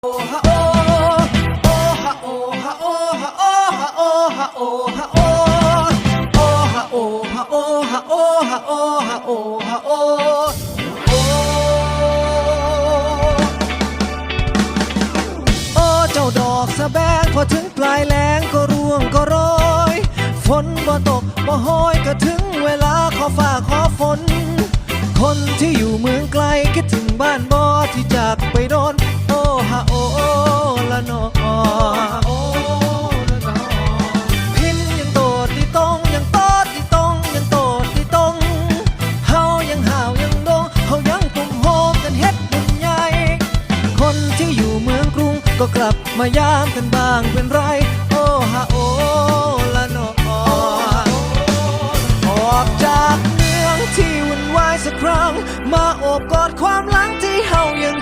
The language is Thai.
ดอกสะแบงพอถึงปลายแล้งก็ร่วงก็โรยฝนบ่ตกบ่โหอยก็ถึงเวลาขอฟ้าขอฝน คนที่อยู่เมืองไกลคิดถึงบ้านบ่ที่จากไปโด ก็กลับมายามกันบ้างเป็นไร โอ้ฮะโอ้ละนอออกจากเมืองที่วุ่นวายสักครั้ง มาโอบกอดความหลังที่เฮายัง